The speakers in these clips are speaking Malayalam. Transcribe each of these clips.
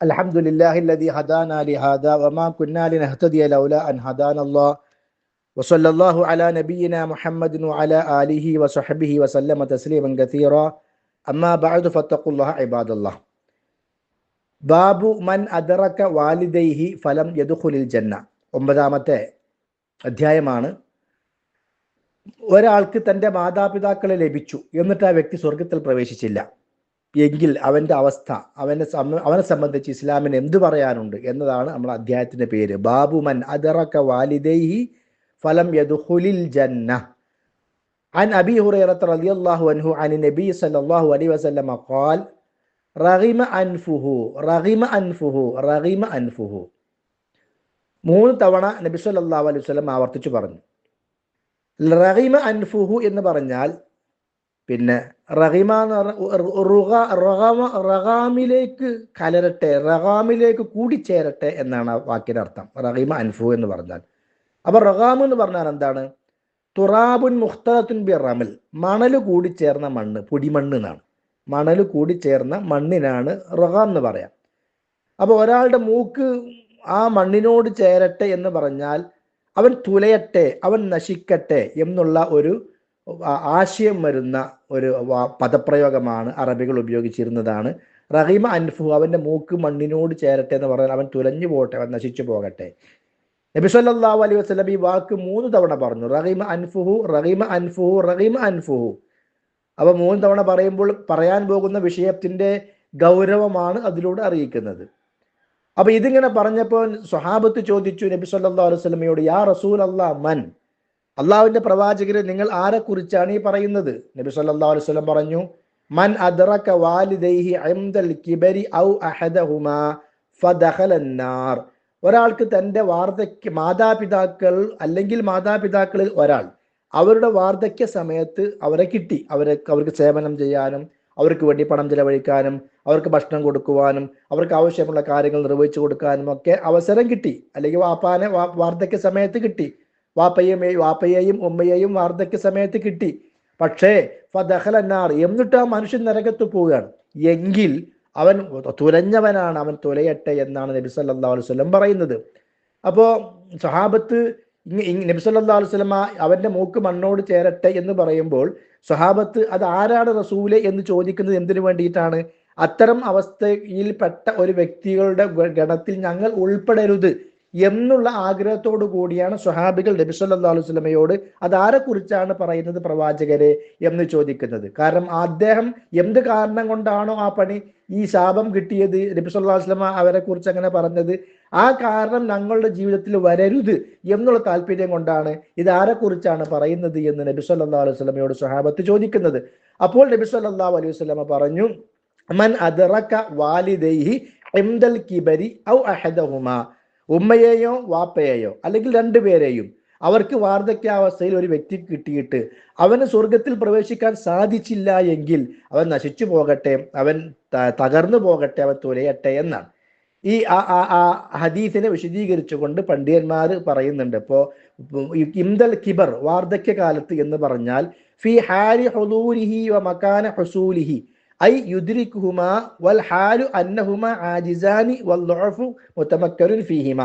الحمد لله الذي هدانا لهذا وما كنا لنهتدي لولا أن هدانا الله وصلى الله على نبينا محمد وعلى آله وصحبه وسلم تسليما كثيرا أما بعد فاتقوا الله عباد الله باب من أدرك والديه فلم يدخل الجنة ഒമ്പതാമത്തെ അധ്യായമാണ് ഒരാൾക്ക് തന്റെ മാതാപിതാക്കളെ ലഭിച്ചു എന്നിട്ട് ആ വ്യക്തി സ്വർഗത്തിൽ പ്രവേശിച്ചില്ല എങ്കിൽ അവൻ്റെ അവസ്ഥ അവനെ സം- അവനെ സംബന്ധിച്ച് ഇസ്ലാമിന് എന്തു പറയാനുണ്ട് എന്നതാണ് നമ്മുടെ അധ്യായത്തിന്റെ പേര് ബാബുമൻ അദറക വാലിദൈഹി ഫലം യദ്ഖുലിൽ ജന്ന عن أبي هريرة رضي الله عنه عن النبي صلى الله عليه وسلم قال رغم أنفه رغم أنفه رغم أنفه മൂന്ന് തവണ നബി സല്ലല്ലാഹു അലൈഹി വസല്ലം ആവർത്തിച്ചു പറഞ്ഞു റഹിമ അൻഫുഹു എന്ന് പറഞ്ഞാൽ പിന്നെ റഹിമ റഗാമിലേക്ക് കലരട്ടെ റഹാമിലേക്ക് കൂടിച്ചേരട്ടെ എന്നാണ് ആ വാക്കിന്റെ അർത്ഥം റഹിമ അൻഫു എന്ന് പറഞ്ഞാൽ. അപ്പൊ റഗാം എന്ന് പറഞ്ഞാൽ എന്താണ്? തുറാബുൻ മുഖ്തത്തുൻ ബി റമൽ. മണൽ കൂടിച്ചേർന്ന മണ്ണ് പൊടിമണ്ണ് എന്നാണ്. മണൽ കൂടിച്ചേർന്ന മണ്ണിനാണ് റഹാം എന്ന് പറയാം. അപ്പൊ ഒരാളുടെ മൂക്ക് ആ മണ്ണിനോട് ചേരട്ടെ എന്ന് പറഞ്ഞാൽ അവൻ തുലയട്ടെ അവൻ നശിക്കട്ടെ എന്നുള്ള ഒരു ആശയം വരുന്ന ഒരു പദപ്രയോഗമാണ് അറബികൾ ഉപയോഗിച്ചിരുന്നതാണ്. റഹീമ അൻഫു അവന്റെ മൂക്ക് മണ്ണിനോട് ചേരട്ടെ എന്ന് പറഞ്ഞാൽ അവൻ തുലഞ്ഞു പോകട്ടെ അവൻ നശിച്ചു പോകട്ടെ. നബി സല്ലല്ലാഹു അലൈഹി വസല്ലം ഈ വാക്ക് മൂന്ന് തവണ പറഞ്ഞു. റഹീമ അൻഫുഹു റഹീമ അൻഫുഹു റഹീമ അൻഫുഹു അപ്പൊ മൂന്ന് തവണ പറയുമ്പോൾ പറയാൻ പോകുന്ന വിഷയത്തിന്റെ ഗൗരവമാണ് അതിലൂടെ അറിയിക്കുന്നത്. അപ്പൊ ഇതിങ്ങനെ പറഞ്ഞപ്പോൾ സ്വഹാബത്ത് ചോദിച്ചു നബി സല്ലല്ലാഹു അലൈഹി വസല്ലമയോട് യാ റസൂൽ അല്ലാ മൻ? അള്ളാഹുവിന്റെ പ്രവാചകരെ നിങ്ങൾ ആരെ കുറിച്ചാണ് ഈ പറയുന്നത്? നബി സല്ലല്ലാഹു അലൈഹി വസല്ലം പറഞ്ഞു മൻ അദ്റക വാലിദൈഹി അംദൽ കിബരി ഔ അഹദഹുമാ ഒരാൾക്ക് തന്റെ വാർദ്ധക്യ മാതാപിതാക്കൾ അല്ലെങ്കിൽ മാതാപിതാക്കളിൽ ഒരാൾ അവരുടെ വാർദ്ധക്യ സമയത്ത് അവരെ കിട്ടി. അവരെ അവർക്ക് സേവനം ചെയ്യാനും അവർക്ക് വേണ്ടി പണം ചെലവഴിക്കാനും അവർക്ക് ഭക്ഷണം കൊടുക്കുവാനും അവർക്ക് ആവശ്യമുള്ള കാര്യങ്ങൾ നിർവഹിച്ചു കൊടുക്കാനും ഒക്കെ അവസരം കിട്ടി. അല്ലെങ്കിൽ വാപ്പാനെ വാർദ്ധക്യ സമയത്ത് കിട്ടി. വാപ്പയും വാപ്പയെയും ഉമ്മയെയും വാർദ്ധക്യ സമയത്ത് കിട്ടി. പക്ഷേ ഫദഹലന്നാർ എന്നിട്ട് ആ മനുഷ്യൻ നരകത്ത് പോവുകയാണ്. എങ്കിൽ അവൻ തുലഞ്ഞവനാണ് അവൻ തുലയട്ടെ എന്നാണ് നബി സല്ലാ അലൈഹി വസല്ലം പറയുന്നത്. അപ്പോ സഹാബത്ത് നബി സല്ലാ അലൈഹി വസല്ലം അവന്റെ മൂക്ക് മണ്ണോട് ചേരട്ടെ എന്ന് പറയുമ്പോൾ സഹാബത്ത് അത് ആരാണ് റസൂലെ എന്ന് ചോദിക്കുന്നത് എന്തിനു വേണ്ടിയിട്ടാണ്? അത്തരം അവസ്ഥയിൽപ്പെട്ട ഒരു വ്യക്തികളുടെ ഗണത്തിൽ ഞങ്ങൾ ഉൾപ്പെടരുത്. എന്നുള്ള ആഗ്രഹത്തോടു കൂടിയാണ് സുഹാബികൾ നബി സല്ലാ അലൈഹി വസല്ലമയോട് അതാരെ കുറിച്ചാണ് പറയുന്നത് പ്രവാചകരെ എന്ന് ചോദിക്കുന്നത്. കാരണം അദ്ദേഹം എന്ത് കാരണം കൊണ്ടാണോ ആ പണി ഈ ശാപം കിട്ടിയത് നബി സല്ലല്ലാഹു അലൈഹി വസല്ലമ അവരെ കുറിച്ച് അങ്ങനെ പറഞ്ഞത്. ആ കാരണം ഞങ്ങളുടെ ജീവിതത്തിൽ വരരുത് എന്നുള്ള താല്പര്യം കൊണ്ടാണ് ഇത് ആരെ കുറിച്ചാണ് പറയുന്നത് എന്ന് നബി സല്ലല്ലാഹു അലൈഹി വസല്ലമയോട് സ്വഹാബത്ത് ചോദിക്കുന്നത്. അപ്പോൾ നബി സല്ലാ അലൈഹി വസല്ലമ പറഞ്ഞു മൻ അദറക്ക വാലിദൈഹി ഇംദൽ കിബരി ഔ അഹദഹുമാ. ഉമ്മയെയോ വാപ്പയെയോ അല്ലെങ്കിൽ രണ്ടുപേരെയും അവർക്ക് വാർദ്ധക്യാവസ്ഥയിൽ ഒരു വ്യക്തി കിട്ടിയിട്ട് അവന് സ്വർഗത്തിൽ പ്രവേശിക്കാൻ സാധിച്ചില്ല എങ്കിൽ അവൻ നശിച്ചു പോകട്ടെ അവൻ തകർന്നു പോകട്ടെ അവൻ തുലയട്ടെ എന്നാണ്. ഈ ആ- ഹദീസിനെ വിശദീകരിച്ചുകൊണ്ട് പണ്ഡിതന്മാർ പറയുന്നുണ്ട്. ഇപ്പോ ഇംദൽ കിബർ വാർദ്ധക്യ കാലത്ത് എന്ന് പറഞ്ഞാൽ ഫി ഹാരി ഹുദൂരിഹി വ മക്കാന ഹുസൂലിഹി. ഐ യുദ്രിക്കുഹുമ വൽ ഹാലു അന്നഹുമ ആജിസാനി വൽ ദുഅഫു മുതമക്കറുൻ ഫീഹിമ.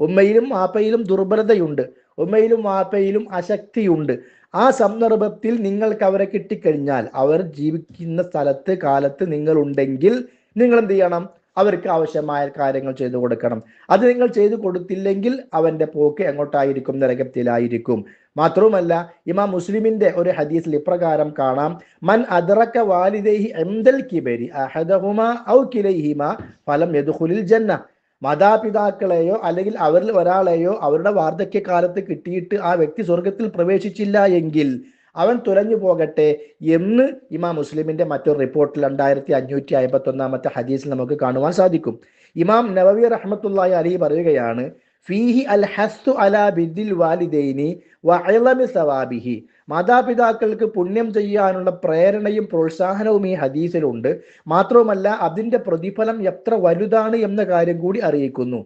ഉമ്മയിലും വാപ്പയിലും ദുർബലതയുണ്ട്. ഉമ്മയിലും വാപ്പയിലും അശക്തിയുണ്ട്. ആ സന്ദർഭത്തിൽ നിങ്ങൾക്ക് അവരെ കിട്ടിക്കഴിഞ്ഞാൽ അവർ ജീവിക്കുന്ന സ്ഥലത്ത് കാലത്ത് നിങ്ങൾ ഉണ്ടെങ്കിൽ നിങ്ങൾ എന്ത് ചെയ്യണം? അവർക്ക് ആവശ്യമായ കാര്യങ്ങൾ ചെയ്തു കൊടുക്കണം. അത് നിങ്ങൾ ചെയ്തു കൊടുത്തില്ലെങ്കിൽ അവന്റെ പോക്ക് എങ്ങോട്ടായിരിക്കും? നരകത്തിലായിരിക്കും. മാത്രവുമല്ല ഇമാം മുസ്ലിമിന്റെ ഒരു ഹദീസിൽ ഇപ്രകാരം കാണാം. മൻ അദ്റക വാലിദൈഹി എന്തൽ കിബരി ഔ ഫലം യദുഹുലിൽ ജന്ന. മാതാപിതാക്കളെയോ അല്ലെങ്കിൽ അവരിൽ ഒരാളെയോ അവരുടെ വാർദ്ധക്യകാലത്ത് കിട്ടിയിട്ട് ആ വ്യക്തി സ്വർഗത്തിൽ പ്രവേശിച്ചില്ല എങ്കിൽ അവൻ തുലഞ്ഞു പോകട്ടെ എന്ന് ഇമാം മുസ്ലിമിന്റെ മറ്റൊരു റിപ്പോർട്ടിൽ രണ്ടായിരത്തി അഞ്ഞൂറ്റി അമ്പത്തി ഒന്നാമത്തെ ഹദീസിൽ നമുക്ക് കാണുവാൻ സാധിക്കും. ഇമാം നവവി റഹ്മത്തുള്ളാഹി അലി പറയുകയാണ് ഫീഹി അൽ ഹസ്തു അലാ ബിദിൽ വാലിദൈനി വഅളമി സവാബിഹി. മാതാപിതാക്കൾക്ക് പുണ്യം ചെയ്യാനുള്ള പ്രേരണയും പ്രോത്സാഹനവും ഈ ഹദീസിലുണ്ട്. മാത്രവുമല്ല അതിന്റെ പ്രതിഫലം എത്ര വലുതാണ് എന്ന കാര്യം കൂടി അറിയിക്കുന്നു.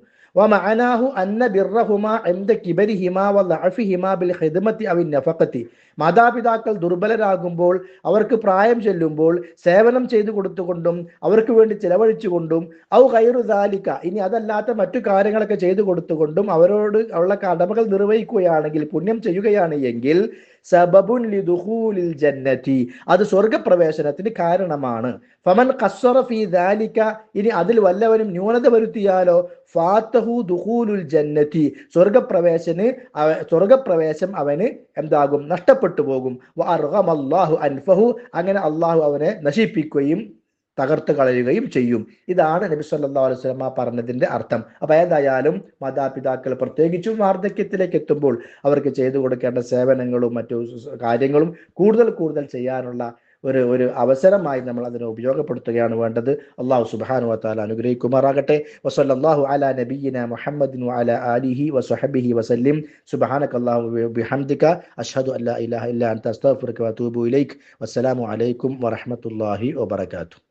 മാതാപിതാക്കൾ ദുർബലരാകുമ്പോൾ അവർക്ക് പ്രായം ചെല്ലുമ്പോൾ സേവനം ചെയ്തു കൊടുത്തുകൊണ്ടും അവർക്ക് വേണ്ടി ചിലവഴിച്ചുകൊണ്ടും ഔ കയറുദാലിക്ക ഇനി അതല്ലാത്ത മറ്റു കാര്യങ്ങളൊക്കെ ചെയ്തു കൊടുത്തുകൊണ്ടും അവരോട് ഉള്ള കടമകൾ നിർവഹിക്കുകയാണെങ്കിൽ പുണ്യം ചെയ്യുകയാണ് എങ്കിൽ സബബുൻ ലിദുഖൂലിൽ ജന്നതി അത് സ്വർഗപ്രവേശനത്തിന് കാരണമാണ്. ഫമൻ ഖസ്സറ ഫീ ദാലിക. ഇനി അതിൽ വല്ലവനും ന്യൂനത വരുത്തിയാലോ? ഫാത്തഹു ദുഹൂലുൽ ജന്നതി സ്വർഗപ്രവേശന് സ്വർഗപ്രവേശം അവന് എന്താകും? നഷ്ടപ്പെട്ടു പോകും. അൻഫഹു. അങ്ങനെ അള്ളാഹു അവനെ നശിപ്പിക്കുകയും തകർത്ത് കളയുകയും ചെയ്യും. ഇതാണ് നബി സല്ലാ അലൈഹി വസല്ലമ പറഞ്ഞതിന്റെ അർത്ഥം. അപ്പൊ ഏതായാലും മാതാപിതാക്കൾ പ്രത്യേകിച്ചും വാർദ്ധക്യത്തിലേക്ക് എത്തുമ്പോൾ അവർക്ക് ചെയ്തു കൊടുക്കേണ്ട സേവനങ്ങളും മറ്റു കാര്യങ്ങളും കൂടുതൽ കൂടുതൽ ചെയ്യാനുള്ള ഒരു ഒരു അവസരമായി നമ്മൾ അതിനെ ഉപയോഗപ്പെടുത്തുകയാണ് വേണ്ടത്. അള്ളാഹു സുബാനു വാല അനുഗ്രഹിക്കുമാറാകട്ടെ. വസല്ലല്ലാഹു അല നബീന മുഹമ്മദിൻ വഅലാ ആലിഹി വസഹബിഹി വസല്ലിം. സുബ്ഹാനകല്ലാഹു ബിഹംദിക. അഷ്ഹദു അല്ലാ ഇലാഹ ഇല്ലാ അൻത. അസ്തഗ്ഫിറുക വഅതൂബു വസ്സലാമു അലൈക്കും വറഹ്മത്തുള്ളാഹി വബറകാതുഹു.